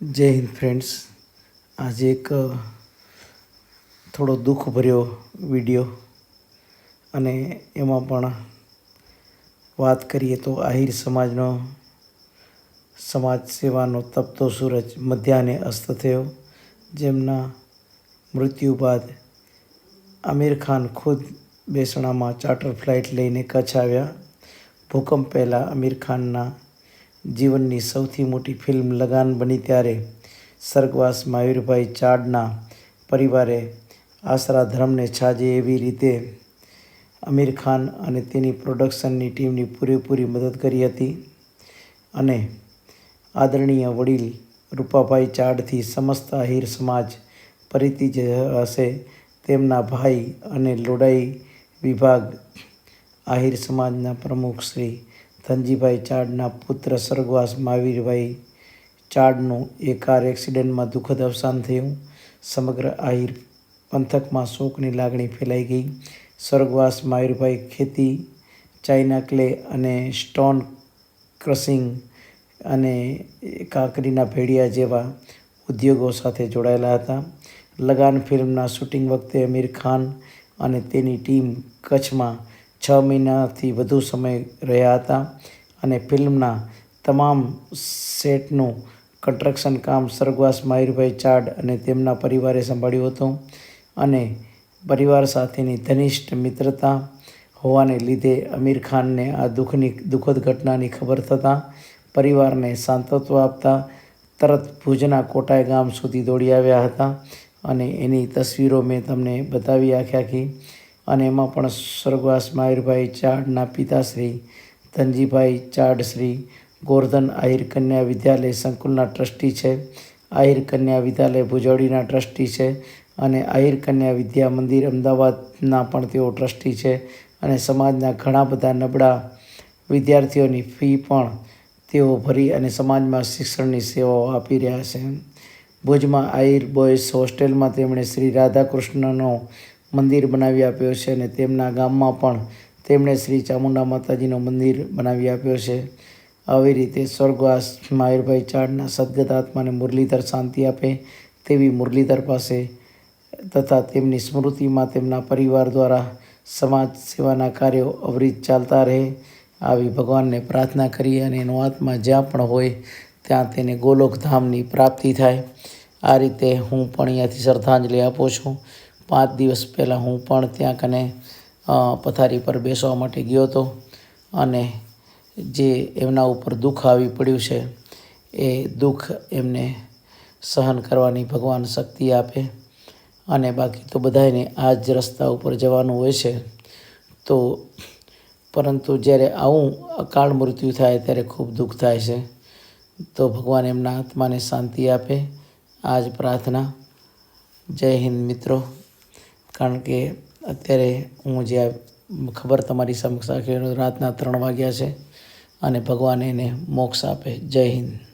જય હિન્દ ફ્રેન્ડ્સ. આજે એક થોડો થોડો દુઃખભર્યો વીડિયો અને એમાં પણ વાત કરીએ તો આહિર સમાજનો સમાજ સેવાનો તપતો સૂરજ મધ્યાહને અસ્ત થયો, જેમના મૃત્યુ બાદ આમિર ખાન ખુદ બેસણામાં ચાર્ટર ફ્લાઇટ લઈને કચ્છ આવ્યા. ભૂકંપ પહેલાં આમિર ખાનના જીવનની સૌથી મોટી ફિલ્મ લગાન બની ત્યારે સ્વર્ગવાસ મયુરભાઈ ચાડના પરિવારે આશરા ધર્મને છાજે એવી રીતે આમિર ખાન અને તેની પ્રોડક્શનની ટીમની પૂરેપૂરી મદદ કરી હતી અને આદરણીય વડીલ રૂપાભાઈ ચાડથી સમસ્ત આહિર સમાજ પરિચિત હશે. તેમના ભાઈ અને લોડાઈ વિભાગ આહિર સમાજના પ્રમુખ શ્રી ધનજીભાઈ ચાડના પુત્ર સ્વર્ગવાસ મહાવીરભાઈ ચાડનું એ કાર એક્સિડન્ટમાં દુઃખદ અવસાન થયું. સમગ્ર આહિર પંથકમાં શોકની લાગણી ફેલાઈ ગઈ. સ્વર્ગવાસ મહાવીરભાઈ ખેતી, ચાઇના ક્લે અને સ્ટોન ક્રશિંગ અને કાંકરીના ભેડિયા જેવા ઉદ્યોગો સાથે જોડાયેલા હતા. લગાન ફિલ્મના શૂટિંગ વખતે અમીર ખાન અને તેની ટીમ કચ્છમાં છ મહિનાથી વધુ સમય રહ્યા હતા અને ફિલ્મના તમામ સેટનું કન્સ્ટ્રક્શન કામ સ્વર્ગવાસ માયુરભાઈ ચાડ અને તેમના પરિવારે સંભાળ્યું હતું અને પરિવાર સાથેની ઘનિષ્ઠ મિત્રતા હોવાને લીધે અમીર ખાનને આ દુઃખની દુઃખદ ઘટનાની ખબર થતાં પરિવારને સાંતત્વ આપતા તરત ભુજના કોટાય ગામ સુધી દોડી આવ્યા હતા અને એની તસવીરો મેં તમને બતાવી આખી આખી અને એમાં પણ સ્વર્ગવાસ માયુરભાઈ ચાડના પિતાશ્રી ધનજીભાઈ ચાડશ્રી ગોરધન આહિર કન્યા વિદ્યાલય સંકુલના ટ્રસ્ટી છે, આહિર કન્યા વિદ્યાલય ભુજોડીના ટ્રસ્ટી છે અને આહિર કન્યા વિદ્યા મંદિર અમદાવાદના પણ તેઓ ટ્રસ્ટી છે અને સમાજના ઘણા બધા નબળા વિદ્યાર્થીઓની ફી પણ તેઓ ભરી અને સમાજમાં શિક્ષણની સેવાઓ આપી રહ્યા છે. ભુજમાં આહિર બોયઝ હોસ્ટેલમાં તેમણે શ્રી રાધાકૃષ્ણનો મંદિર બનાવી આપ્યો છે અને તેમના ગામમાં પણ તેમણે શ્રી ચામુંડા માતાજીનો મંદિર બનાવી આપ્યો છે. આવી રીતે સ્વર્ગવાસ મહાવીરભાઈ ચાડના સદગત આત્માને મુરલીધર શાંતિ આપે તેવી મુરલીધર પાસે તથા તેમની સ્મૃતિમાં તેમના પરિવાર દ્વારા સમાજ સેવાના કાર્યો અવિરત ચાલતા રહે. આવી ભગવાનને પ્રાર્થના કરીએ અને એનો આત્મા જ્યાં પણ હોય ત્યાં તેને ગોલોકધામની પ્રાપ્તિ થાય. આ રીતે હું પણ અહીંયાથી શ્રદ્ધાંજલિ આપું છું. પાંચ દિવસ પહેલાં હું પણ ત્યાં કને પથારી પર બેસવા માટે ગયો હતો. અને જે એમના ઉપર દુઃખ આવી પડ્યું છે, એ દુઃખ એમને સહન કરવાની ભગવાન શક્તિ આપે. અને બાકી તો બધાને આ જ રસ્તા ઉપર જવાનું હોય છે. તો પરંતુ જ્યારે આવું અકાળ મૃત્યુ થાય ત્યારે ખૂબ દુઃખ થાય છે. તો ભગવાન એમના આત્માને શાંતિ આપે. આ જ પ્રાર્થના. જય હિન્દ મિત્રો. કારણ કે અત્યારે હું જે ખબર તમારી સમક્ષ રાખી રાતના ત્રણ વાગ્યા છે અને ભગવાન એને મોક્ષ આપે. જય હિન્દ.